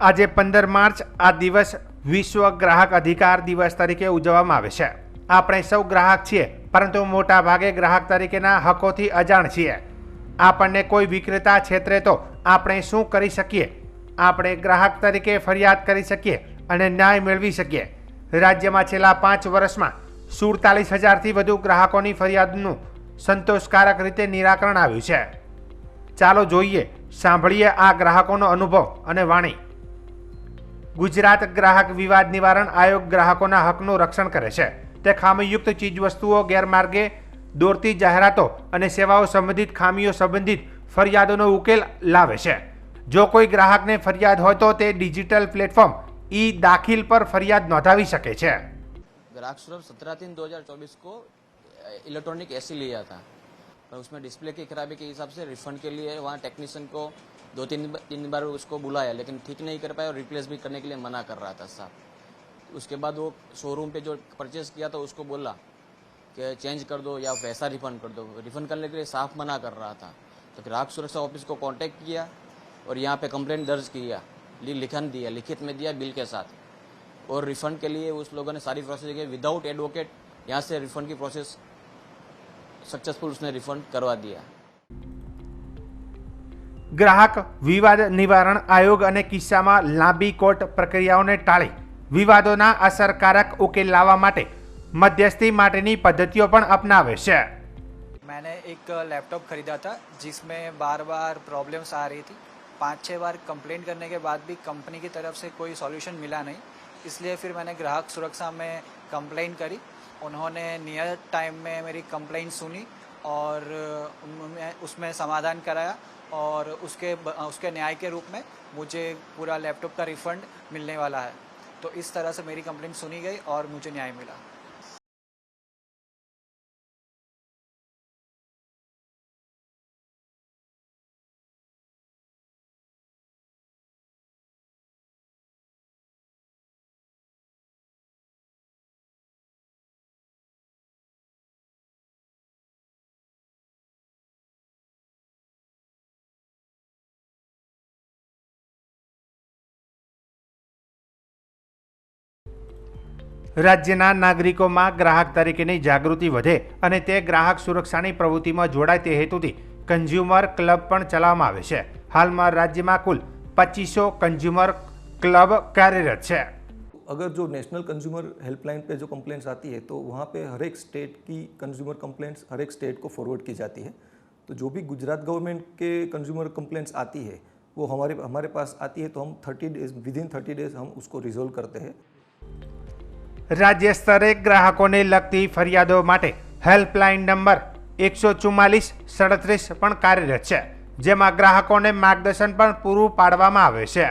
આજે પંદર માર્ચ, આ દિવસ વિશ્વ ગ્રાહક અધિકાર દિવસ તરીકે ઉજવવામાં આવે છે. આપણે સૌ ગ્રાહક છીએ, પરંતુ મોટા ભાગે ગ્રાહક તરીકેના હકોથી અજાણ છીએ. આપણને કોઈ વિક્રેતા છેતરે તો આપણે શું કરી શકીએ? આપણે ગ્રાહક તરીકે ફરિયાદ કરી શકીએ અને ન્યાય મેળવી શકીએ. રાજ્યમાં છેલ્લા પાંચ વર્ષમાં સુડતાલીસ હજારથી વધુ ગ્રાહકોની ફરિયાદનું સંતોષકારક રીતે નિરાકરણ આવ્યું છે. ચાલો જોઈએ, સાંભળીએ આ ગ્રાહકોનો અનુભવ અને વાણી. ગુજરાત ગ્રાહક વિવાદ નિવારણ આયોગ ગ્રાહકોના હકનું રક્ષણ કરે છે તે ખામીયુક્ત ચીજવસ્તુઓ ગેરમાર્ગે દોરતી જાહેરાતો અને સેવાઓ સંબંધિત ખામીઓ સંબંધિત ફરિયાદોનો ઉકેલ લાવે છે જો કોઈ ગ્રાહકને ફરિયાદ હોય તો તે ડિજિટલ પ્લેટફોર્મ ઈ દાખિલ પર ફરિયાદ નોંધાવી શકે છે ग्राहक सुलभ सत्रह तीन दो हजार चौबीस को इलेक्ट्रॉनिक एसी लिया था पर उसमें डिस्प्ले की खराबी के हिसाब से रिफंड के लिए वहाँ टेक्नीशियन को दो तीन तीन बार उसको बुलाया, लेकिन ठीक नहीं कर पाया और रिप्लेस भी करने के लिए मना कर रहा था साहब। उसके बाद वो शोरूम पे जो परचेज किया था, उसको बोला कि चेंज कर दो या पैसा रिफंड कर दो। रिफंड करने के लिए साफ़ मना कर रहा था। तो ग्राहक सुरक्षा ऑफ़िस को कांटेक्ट किया और यहाँ पे कंप्लेंट दर्ज किया लिखन दिया, लिखित में दिया बिल के साथ। और रिफंड के लिए उस लोगों ने सारी प्रोसेस की। विदाउट एडवोकेट यहाँ से रिफंड की प्रोसेस सक्सेसफुल उसने रिफंड करवा दिया। ગ્રાહક વિવાદ નિવારણ આયોગ અને કિસ્સામાં લાંબી કોર્ટ પ્રક્રિયાઓને ટાળી વિવાદોના અસરકારક ઉકેલ લાવવા માટે મધ્યસ્થી માટેની પદ્ધતિઓ પણ અપનાવે છે मैंने एक लैपटॉप खरीदा था जिसमें बार बार प्रॉब्लम्स आ रही थी पाँच छः बार कंप्लेंट करने के बाद भी कंपनी की तरफ से कोई सॉल्यूशन मिला नहीं इसलिए फिर मैंने ग्राहक सुरक्षा में कंप्लेंट करी उन्होंने नियर टाइम में मेरी कंप्लेंट सुनी और उसमें समाधान कराया और उसके उसके न्याय के रूप में मुझे पूरा लैपटॉप का रिफंड मिलने वाला है। तो इस तरह से मेरी कंप्लेंट सुनी गई और मुझे न्याय मिला। રાજ્યના નાગરિકોમાં ગ્રાહક તરીકેની જાગૃતિ વધે અને તે ગ્રાહક સુરક્ષાની પ્રવૃત્તિમાં જોડાય તે હેતુથી કન્ઝ્યુમર ક્લબ પણ ચલાવવામાં આવે છે હાલમાં રાજ્યમાં કુલ પચીસો કન્ઝ્યુમર ક્લબ કાર્યરત છે अगर जो नेशनल कंज्यूमर हेल्पलाइन पे जो कंप्लेंट्स आती है तो वहाँ पे हर एक स्टेट की कंज्यूमर कंप्लेंट्स हर एक स्टेट को फॉरवर्ड की जाती है तो जो भी गुजरात गवर्नमेंट के कंज्यूमर कंप्लेंट्स आती है वो हमारे हमारे पास आती है तो हम thirty days within thirty days हम उसको रिजोल्व करते हैं રાજ્ય સ્તરે ગ્રાહકોને લગતી ફરિયાદો માટે હેલ્પલાઇન નંબર એકસો ચુમ્માલીસ સડત્રીસ પણ કાર્યરત છે, જેમાં ગ્રાહકોને માર્ગદર્શન પણ પૂરું પાડવામાં આવે છે.